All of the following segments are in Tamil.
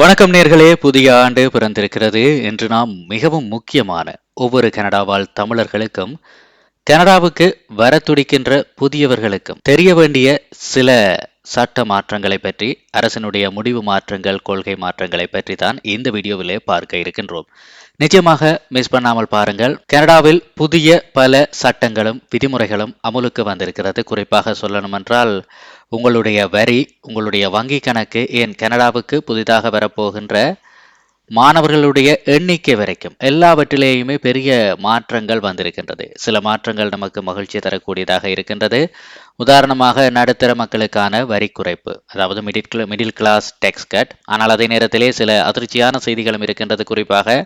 வணக்கம் நேர்களே புதிய ஆண்டு பிறந்திருக்கிறது என்று நாம் மிகவும் முக்கியமான ஒவ்வொரு கனடாவால் தமிழர்களுக்கும் கனடாவுக்கு வர துடிக்கின்ற புதியவர்களுக்கும் தெரிய வேண்டிய சில சட்ட மாற்றங்களை பற்றி அரசனுடைய முடிவு மாற்றங்கள் கொள்கை மாற்றங்களை பற்றி தான் இந்த வீடியோவிலே பார்க்க இருக்கின்றோம். நிச்சயமாக மிஸ் பண்ணாமல் பாருங்கள். கனடாவில் புதிய பல சட்டங்களும் விதிமுறைகளும் அமுலுக்கு வந்திருக்கிறது. குறிப்பாக சொல்லணுமென்றால் உங்களுடைய வரி உங்களுடைய வங்கி கணக்கு ஏன் கனடாவுக்கு புதிதாக வரப்போகின்ற மாணவர்களுடைய எண்ணிக்கை வரைக்கும் எல்லாவற்றிலேயுமே பெரிய மாற்றங்கள் வந்திருக்கின்றது. சில மாற்றங்கள் நமக்கு மகிழ்ச்சி தரக்கூடியதாக இருக்கின்றது. உதாரணமாக நடுத்தர மக்களுக்கான வரி குறைப்பு அதாவது middle middle class tax cut ஆனால் அதே நேரத்திலே சில அதிர்ச்சியான செய்திகளும் இருக்கின்றது. குறிப்பாக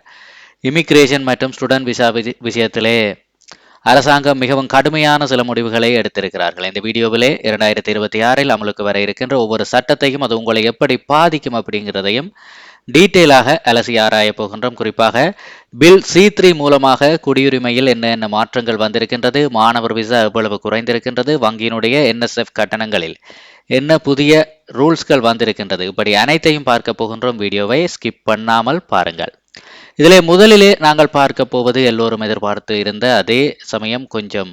இமிக்ரேஷன் மற்றும் ஸ்டூடெண்ட் விசா விஷயத்திலே அரசாங்கம் மிகவும் கடுமையான சில முடிவுகளை எடுத்திருக்கிறார்கள். இந்த வீடியோவிலே இரண்டாயிரத்தி இருபத்தி ஆறில் அமலுக்கு வர இருக்கின்ற ஒவ்வொரு சட்டத்தையும் அது உங்களை எப்படி பாதிக்கும் அப்படிங்கிறதையும் டீட்டெயிலாக அலசி ஆராய போகின்றோம். குறிப்பாக பில் சி த்ரீ மூலமாக குடியுரிமையில் என்ன என்ன மாற்றங்கள் வந்திருக்கின்றது மாணவர் விசா எவ்வளவு குறைந்திருக்கின்றது வங்கியினுடைய என்எஸ்எஃப் கட்டணங்களில் என்ன புதிய ரூல்ஸ்கள் வந்திருக்கின்றது. இப்படி அனைத்தையும் பார்க்க போகின்றோம். வீடியோவை ஸ்கிப் பண்ணாமல் பாருங்கள். இதிலே முதலிலே நாங்கள் பார்க்க போவது எல்லோரும் எதிர்பார்த்து இருந்த அதே சமயம் கொஞ்சம்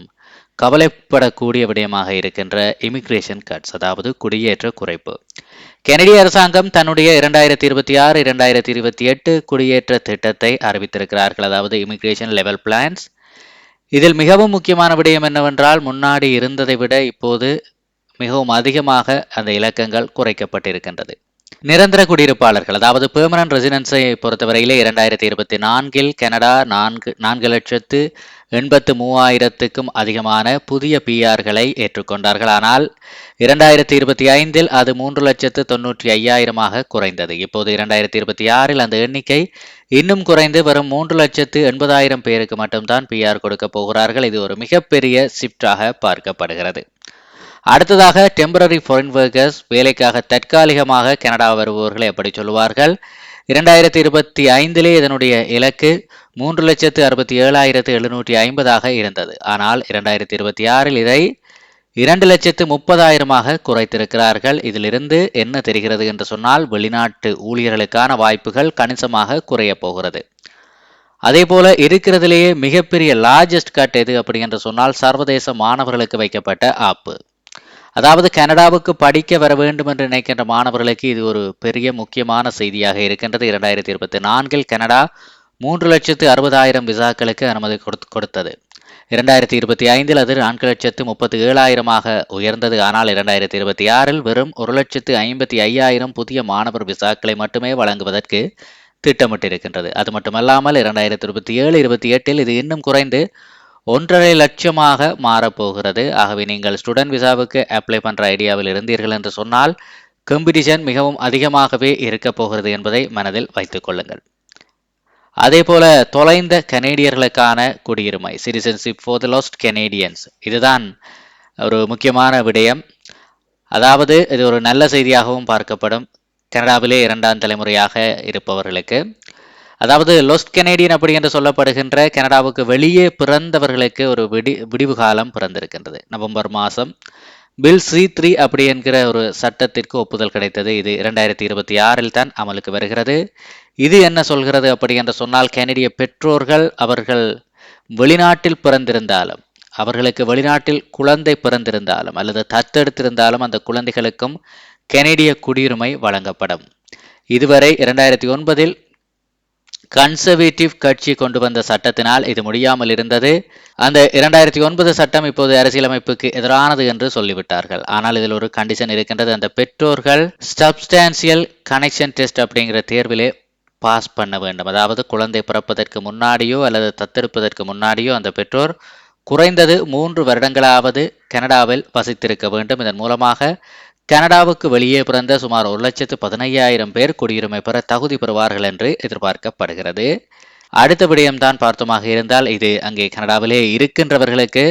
கவலைப்படக்கூடிய விடயமாக இருக்கின்ற இமிக்ரேஷன் கட்ஸ் அதாவது குடியேற்ற குறைப்பு. கெனடிய அரசாங்கம் தன்னுடைய இரண்டாயிரத்தி இருபத்தி ஆறு இரண்டாயிரத்தி இருபத்தி எட்டு குடியேற்ற திட்டத்தை அறிவித்திருக்கிறார்கள். அதாவது இமிக்ரேஷன் லெவல் பிளான்ஸ் இதில் மிகவும் முக்கியமான விடயம் என்னவென்றால் முன்னாடி இருந்ததை விட இப்போது மிகவும் அதிகமாக அந்த இலக்கங்கள் குறைக்கப்பட்டிருக்கின்றது. நிரந்தர குடியிருப்பாளர்கள் அதாவது பெர்மனன்ட் ரெசிடென்ஸை பொறுத்தவரையிலே இரண்டாயிரத்தி இருபத்தி நான்கில் கனடா நான்கு நான்கு லட்சத்து எண்பத்து மூவாயிரத்துக்கும் அதிகமான புதிய பிஆர்களை ஏற்றுக்கொண்டார்கள். ஆனால் இரண்டாயிரத்தி இருபத்தி ஐந்தில் அது மூன்று லட்சத்து தொன்னூற்றி ஐயாயிரமாக குறைந்தது. இப்போது இரண்டாயிரத்தி இருபத்தி ஆறில் அந்த எண்ணிக்கை இன்னும் குறைந்து வரும் மூன்று லட்சத்து எண்பதாயிரம் பேருக்கு மட்டும்தான் பிஆர் கொடுக்க போகிறார்கள். இது ஒரு மிகப்பெரிய ஷிப்டாக பார்க்கப்படுகிறது. அடுத்ததாக டெம்பரரி ஃபாரின் ஒர்க்கர்ஸ் வேலைக்காக தற்காலிகமாக கனடா வருபவர்களை எப்படி சொல்லுவார்கள். இரண்டாயிரத்தி இருபத்தி ஐந்திலே இதனுடைய இலக்கு மூன்று லட்சத்து அறுபத்தி ஏழாயிரத்து எழுநூற்றி ஐம்பதாக இருந்தது. ஆனால் இரண்டாயிரத்தி இருபத்தி ஆறில் இதை இரண்டு லட்சத்து முப்பதாயிரமாக குறைத்திருக்கிறார்கள். இதிலிருந்து என்ன தெரிகிறது என்று சொன்னால் வெளிநாட்டு ஊழியர்களுக்கான வாய்ப்புகள் கணிசமாக குறையப் போகிறது. அதே போல இருக்கிறதுலேயே மிகப்பெரிய லார்ஜஸ்ட் கட் எது அப்படி என்று சொன்னால் சர்வதேச மாணவர்களுக்கு வைக்கப்பட்ட ஆப்பு அதாவது கனடாவுக்கு படிக்க வர வேண்டும் என்று நினைக்கின்ற மாணவர்களுக்கு இது ஒரு பெரிய முக்கியமான செய்தியாக இருக்கின்றது. இரண்டாயிரத்தி இருபத்தி நான்கில் கனடா மூன்று லட்சத்து அறுபதாயிரம் விசாக்களுக்கு அனுமதி கொடுத்தது. இரண்டாயிரத்தி இருபத்தி ஐந்தில் அது நான்கு லட்சத்து முப்பத்தி ஏழாயிரமாக உயர்ந்தது. ஆனால் இரண்டாயிரத்தி இருபத்தி ஆறில் வெறும் ஒரு லட்சத்து ஐம்பத்தி ஐயாயிரம் புதிய மாணவர் விசாக்களை மட்டுமே வழங்குவதற்கு திட்டமிட்டிருக்கின்றது. அது மட்டுமல்லாமல் இரண்டாயிரத்தி இருபத்தி ஏழு இருபத்தி எட்டில் இது இன்னும் குறைந்து ஒன்றரை லட்சமாக மாறப்போகிறது. ஆகவே நீங்கள் ஸ்டூடெண்ட் விசாவுக்கு அப்ளை பண்ணுற ஐடியாவில் இருந்தீர்கள் என்று சொன்னால் காம்படிஷன் மிகவும் அதிகமாகவே இருக்க போகிறது என்பதை மனதில் வைத்துக் கொள்ளுங்கள். அதே போல தொலைந்த கனேடியர்களுக்கான குடியுரிமை citizenship for the lost Canadians இதுதான் ஒரு முக்கியமான விடயம். அதாவது இது ஒரு நல்ல செய்தியாகவும் பார்க்கப்படும். கனடாவிலே இரண்டாம் தலைமுறையாக இருப்பவர்களுக்கு. அதாவது லொஸ்ட் கெனேடியன் அப்படி என்று சொல்லப்படுகின்ற கனடாவுக்கு வெளியே பிறந்தவர்களுக்கு ஒரு விடி விடிவு காலம் பிறந்திருக்கின்றது. நவம்பர் மாதம். பில் சி த்ரீ அப்படி என்கிற ஒரு சட்டத்திற்கு ஒப்புதல் கிடைத்தது. இது இரண்டாயிரத்தி இருபத்தி ஆறில் தான் அமலுக்கு வருகிறது. இது என்ன சொல்கிறது அப்படி என்று சொன்னால் கெனடிய பெற்றோர்கள் அவர்கள் வெளிநாட்டில் பிறந்திருந்தாலும் அவர்களுக்கு வெளிநாட்டில் குழந்தை பிறந்திருந்தாலும் அல்லது தத்தெடுத்திருந்தாலும் அந்த குழந்தைகளுக்கும் கெனடிய குடியுரிமை வழங்கப்படும். இதுவரை இரண்டாயிரத்தி ஒன்பதில் கன்சர்வேட்டிவ் கட்சி கொண்டு வந்த சட்டத்தினால் இது முடியாமல் இருந்தது. அந்த இரண்டாயிரத்தி ஒன்பது சட்டம் இப்போது அரசியலமைப்புக்கு எதிரானது என்று சொல்லிவிட்டார்கள். ஆனால் இதில் ஒரு கண்டிஷன் இருக்கின்றது. அந்த பெற்றோர்கள் சப்ஸ்டான்சியல் கனெக்ஷன் டெஸ்ட் அப்படிங்கிற தேர்விலே பாஸ் பண்ண வேண்டும். அதாவது குழந்தை பிறப்பதற்கு முன்னாடியோ அல்லது தத்தெடுப்பதற்கு முன்னாடியோ அந்த பெற்றோர் குறைந்தது மூன்று வருடங்களாவது கனடாவில் வசித்திருக்க வேண்டும். இதன் மூலமாக கனடாவுக்கு வெளியே பிறந்த சுமார் ஒரு லட்சத்து பதினையாயிரம் பேர் குடியுரிமை பெற தகுதி பெறுவார்கள் என்று எதிர்பார்க்கப்படுகிறது. அடுத்த விடயம்தான் பார்த்தோமாக இருந்தால் இது அங்கே கனடாவிலே இருக்கின்றவர்களுக்கு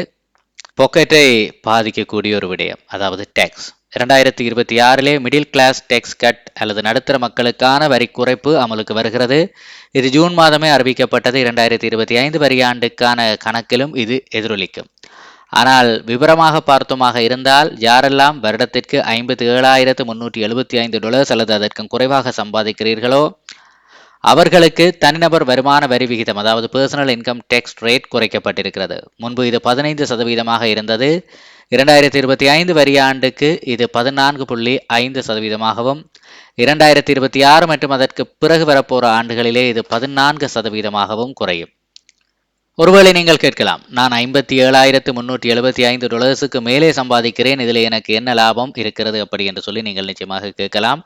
பொக்கெட்டை பாதிக்கக்கூடிய ஒரு விடயம் அதாவது டேக்ஸ் இரண்டாயிரத்தி இருபத்தி ஆறிலே மிடில் கிளாஸ் டேக்ஸ் கட் அல்லது நடுத்தர மக்களுக்கான வரி குறைப்பு அமலுக்கு வருகிறது. இது ஜூன் மாதமே அறிவிக்கப்பட்டது. இரண்டாயிரத்தி இருபத்தி ஐந்து வரியாண்டுக்கான கணக்கிலும் இது எதிரொலிக்கும். ஆனால் விவரமாக பார்த்தோமாக இருந்தால் யாரெல்லாம் வருடத்திற்கு ஐம்பத்தி ஏழாயிரத்து முன்னூற்றி எழுபத்தி ஐந்து டொலர்ஸ் அல்லது அதற்கும் குறைவாக சம்பாதிக்கிறீர்களோ அவர்களுக்கு தனிநபர் வருமான வரி விகிதம் அதாவது பர்சனல் இன்கம் டேக்ஸ் ரேட் குறைக்கப்பட்டிருக்கிறது. முன்பு இது பதினைந்து சதவீதமாக இருந்தது. இரண்டாயிரத்தி இருபத்தி ஐந்து வரியாண்டுக்கு இது பதினான்கு புள்ளி ஐந்து சதவீதமாகவும் இரண்டாயிரத்தி இருபத்தி ஆறு மற்றும் அதற்கு பிறகு வரப்போகிற ஆண்டுகளிலே இது பதினான்கு சதவீதமாகவும் குறையும். ஒருவேளை நீங்கள் கேட்கலாம். நான் ஐம்பத்தி ஏழாயிரத்து முன்னூற்றி எழுபத்தி ஐந்து டாலர்ஸுக்கு மேலே சம்பாதிக்கிறேன். இதில் எனக்கு என்ன லாபம் இருக்கிறது அப்படி என்று சொல்லி நீங்கள் நிச்சயமாக கேட்கலாம்.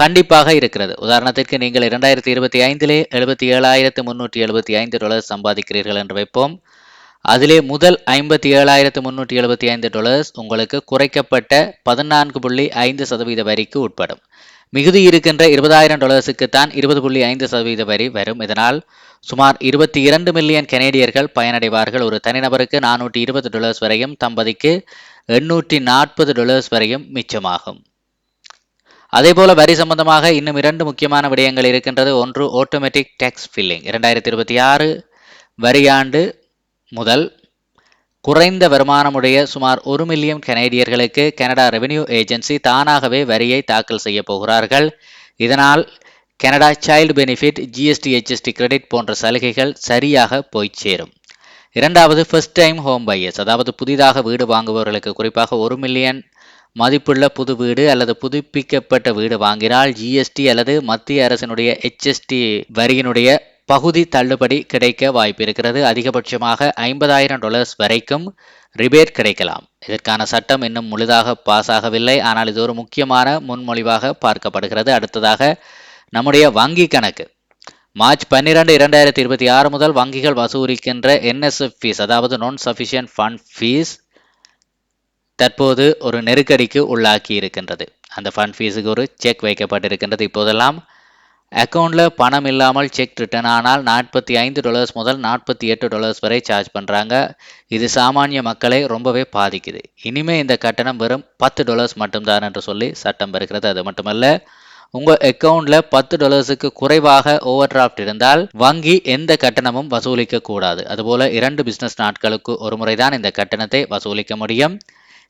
கண்டிப்பாக இருக்கிறது. உதாரணத்திற்கு நீங்கள் இரண்டாயிரத்தி இருபத்தி ஐந்திலே எழுபத்தி ஏழாயிரத்து முன்னூற்றி எழுபத்தி ஐந்து டாலர்ஸ் சம்பாதிக்கிறீர்கள் என்று வைப்போம். அதிலே முதல் ஐம்பத்தி ஏழாயிரத்து முன்னூற்றி எழுபத்தி ஐந்து டாலர்ஸ் உங்களுக்கு குறைக்கப்பட்ட பதினான்கு புள்ளி ஐந்து சதவீத வரிக்கு உட்படும். மிகுதி இருக்கின்ற இருபதாயிரம் டாலர்ஸுக்கு தான் இருபது புள்ளி ஐந்து சதவீத வரி வரும். இதனால் சுமார் இருபத்தி இரண்டு மில்லியன் கனேடியர்கள் பயனடைவார்கள். ஒரு தனிநபருக்கு நானூற்றி இருபது டாலர்ஸ் வரையும் தம்பதிக்கு எண்ணூற்றி நாற்பது டாலர்ஸ் வரையும் மிச்சமாகும். அதேபோல வரி சம்பந்தமாக இன்னும் இரண்டு முக்கியமான விடயங்கள் இருக்கின்றது. ஒன்று ஆட்டோமேட்டிக் டேக்ஸ் ஃபில்லிங் இரண்டாயிரத்தி இருபத்தி ஆறு வரியாண்டு முதல் குறைந்த வருமானமுடைய சுமார் ஒரு மில்லியன் கனேடியர்களுக்கு கனடா ரெவென்யூ ஏஜென்சி தானாகவே வரியை தாக்கல் செய்ய போகிறார்கள். இதனால் Canada Child Benefit GST HST credit போன்ற சலுகைகள் சரியாக போய் சேரும். இரண்டாவது ஃபர்ஸ்ட் டைம் ஹோம் பையர்ஸ் அதாவது புதிதாக வீடு வாங்குபவர்களுக்கு குறிப்பாக ஒரு மில்லியன் மதிப்புள்ள புது வீடு அல்லது புதுப்பிக்கப்பட்ட வீடு வாங்கினால் ஜிஎஸ்டி அல்லது மத்திய அரசினுடைய ஹெச்எஸ்டி வரியினுடைய பகுதி தள்ளுபடி கிடைக்க வாய்ப்பிருக்கிறது. அதிகபட்சமாக ஐம்பதாயிரம் டாலர்ஸ் வரைக்கும் ரிபேட் கிடைக்கலாம். இதற்கான சட்டம் இன்னும் முழுதாக பாஸ் ஆகவில்லை. ஆனால் இது ஒரு முக்கியமான முன்மொழிவாக பார்க்கப்படுகிறது. அடுத்ததாக நம்முடைய வங்கி கணக்கு. மார்ச் பன்னிரண்டு இரண்டாயிரத்தி இருபத்தி ஆறு முதல் வங்கிகள் வசூலிக்கின்ற என்எஸ்எஃப் ஃபீஸ் அதாவது நான் சஃபிஷியன்ட் ஃபண்ட் ஃபீஸ் தற்போது ஒரு நெருக்கடிக்கு உள்ளாக்கி இருக்கின்றது அந்த ஃபண்ட் ஃபீஸுக்கு ஒரு செக் வைக்கப்பட்டிருக்கின்றது. இப்போதெல்லாம் அக்கௌண்ட்டில் பணம் இல்லாமல் செக் ரிட்டர்ன். ஆனால் நாற்பத்தி ஐந்து டாலர்ஸ் முதல் நாற்பத்தி எட்டு டாலர்ஸ் வரை சார்ஜ் பண்ணுறாங்க இது சாமானிய மக்களை ரொம்பவே பாதிக்குது. இனிமேல் இந்த கட்டணம் வெறும் பத்து டாலர்ஸ் மட்டும்தான் என்று சொல்லி சட்டம் பெறுகிறது அது மட்டுமல்ல உங்கள் அக்கௌண்ட்டில் பத்து டாலர்ஸுக்கு குறைவாக ஓவர் டிராஃப்ட் இருந்தால் வங்கி எந்த கட்டணமும் வசூலிக்க கூடாது. அதுபோல இரண்டு பிஸ்னஸ் நாட்களுக்கு ஒரு முறைதான் இந்த கட்டணத்தை வசூலிக்க முடியும்.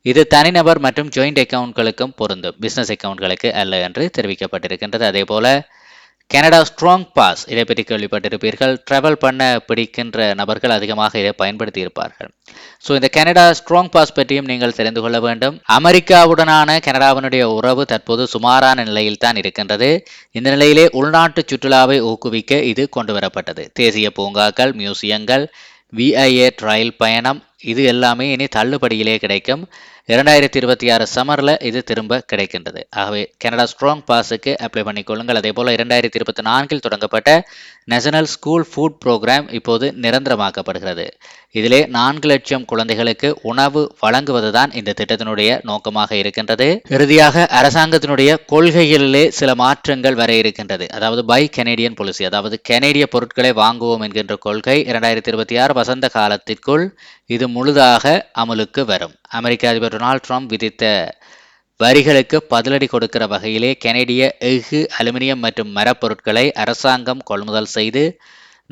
இது தனிநபர் மற்றும் ஜாயிண்ட் அக்கவுண்ட்களுக்கும் பொருந்தும். பிஸ்னஸ் அக்கவுண்ட்களுக்கு அல்ல என்று தெரிவிக்கப்பட்டிருக்கின்றது. அதே போல கனடா ஸ்ட்ராங் பாஸ். இதை பற்றி கேள்விப்பட்டிருப்பீர்கள். ட்ராவல் பண்ண பிடிக்கின்ற நபர்கள் அதிகமாக இதை பயன்படுத்தி இருப்பார்கள் ஸோ இந்த கனடா ஸ்ட்ராங் பாஸ் பற்றியும் நீங்கள் தெரிந்து கொள்ள வேண்டும். அமெரிக்காவுடனான கனடாவினுடைய உறவு தற்போது சுமாரான நிலையில் தான் இருக்கின்றது. இந்த நிலையிலே உள்நாட்டு சுற்றுலாவை ஊக்குவிக்க இது கொண்டு வரப்பட்டது தேசிய பூங்காக்கள் மியூசியங்கள் விஐஏ ட்ரையல் பயணம் இது எல்லாமே இனி தள்ளுபடியிலே கிடைக்கும். இரண்டாயிரத்தி இருபத்தி ஆறு சம்மரில் இது திரும்ப கிடைக்கின்றது. ஆகவே கனடா ஸ்ட்ராங் பாஸுக்கு அப்ளை பண்ணிக்கொள்ளுங்கள் அதே போல் இரண்டாயிரத்தி இருபத்தி நான்கில் தொடங்கப்பட்ட நேஷனல் ஸ்கூல் ஃபுட் ப்ரோக்ராம் இப்போது நிரந்தரமாக்கப்படுகிறது. இதிலே நான்கு லட்சம் குழந்தைகளுக்கு உணவு வழங்குவதுதான் இந்த திட்டத்தினுடைய நோக்கமாக இருக்கின்றது. இறுதியாக அரசாங்கத்தினுடைய கொள்கைகளிலே சில மாற்றங்கள் வர இருக்கின்றது. அதாவது பை கனேடியன் பாலிசி அதாவது கெனேடிய பொருட்களை வாங்குவோம் என்கின்ற கொள்கை இரண்டாயிரத்தி இருபத்தி ஆறு வசந்த காலத்திற்குள் இது முழுதாக அமலுக்கு வரும். அமெரிக்க அதிபர் டொனால்ட் ட்ரம்ப் விதித்த வரிகளுக்கு பதிலடி கொடுக்கிற வகையிலே கெனடிய எஃகு அலுமினியம் மற்றும் மரப்பொருட்களை அரசாங்கம் கொள்முதல் செய்து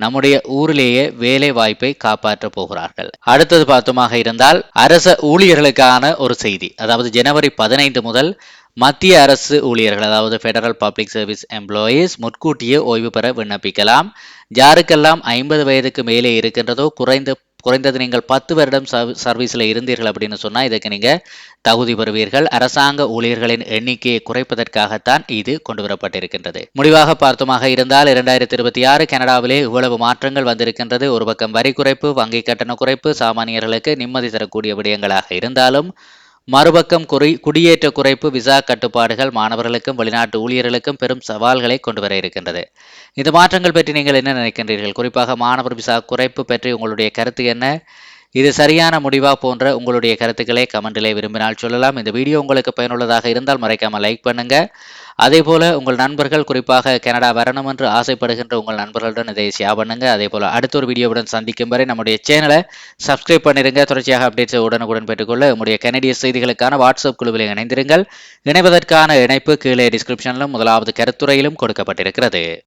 நம்முடைய ஊரிலேயே வேலை வாய்ப்பை காப்பாற்றப் போகிறார்கள். அடுத்தது பார்த்தோமாக இருந்தால் அரச ஊழியர்களுக்கான ஒரு செய்தி. அதாவது ஜனவரி பதினைந்து முதல் மத்திய அரசு ஊழியர்கள் அதாவது ஃபெடரல் பப்ளிக் சர்வீஸ் எம்ப்ளாயீஸ் முன்கூட்டியே ஓய்வு பெற விண்ணப்பிக்கலாம். யாருக்கெல்லாம் ஐம்பது வயதுக்கு மேலே இருக்கின்றதோ குறைந்த குறைந்தது நீங்கள் பத்து வருடம் சர்வீஸில் இருந்தீர்கள் அப்படின்னு சொன்னால் இதுக்கு நீங்கள் தகுதி பெறுவீர்கள். அரசாங்க ஊழியர்களின் எண்ணிக்கையை குறைப்பதற்காகத்தான் இது கொண்டு வரப்பட்டிருக்கின்றது முடிவாக பார்த்தோமாக இருந்தால் இரண்டாயிரத்தி இருபத்தி ஆறு கனடாவிலே இவ்வளவு மாற்றங்கள் வந்திருக்கின்றது. ஒரு பக்கம் வரி குறைப்பு வங்கி கட்டண குறைப்பு சாமானியர்களுக்கு நிம்மதி தரக்கூடிய விடயங்களாக இருந்தாலும் மறுபக்கம் குறை குடியேற்ற குறைப்பு விசா கட்டுப்பாடுகள் மாணவர்களுக்கும் வெளிநாட்டு ஊழியர்களுக்கும் பெரும் சவால்களை கொண்டு வர இருக்கின்றது. இந்த மாற்றங்கள் பற்றி நீங்கள் என்ன நினைக்கின்றீர்கள்? குறிப்பாக மாணவர் விசா குறைப்பு பற்றி உங்களுடைய கருத்து என்ன? இது சரியான முடிவா போன்ற உங்களுடைய கருத்துக்களை கமெண்டிலே விரும்பினால் சொல்லலாம். இந்த வீடியோ உங்களுக்கு பயனுள்ளதாக இருந்தால் மறைக்காமல் லைக் பண்ணுங்க. அதே போல உங்கள் நண்பர்கள் குறிப்பாக கனடா வரணும் என்று ஆசைப்படுகின்ற உங்கள் நண்பர்களுடன் இதை ஷேர் பண்ணுங்க. அதே போல அடுத்த ஒரு வீடியோவுடன் சந்திக்கும் வரை நம்முடைய சேனலை சப்ஸ்கிரைப் பண்ணிருங்க. தொடர்ச்சியாக அப்டேட்ஸை உடனுக்குடன் பெற்றுக்கொள்ள உங்களுடைய கனடிய செய்திகளுக்கான வாட்ஸ்அப் குழுவில் இணைந்திருங்கள். இணைவதற்கான இணைப்பு கீழே டிஸ்கிரிப்ஷனிலும் முதலாவது கருத்துறையிலும் கொடுக்கப்பட்டிருக்கிறது.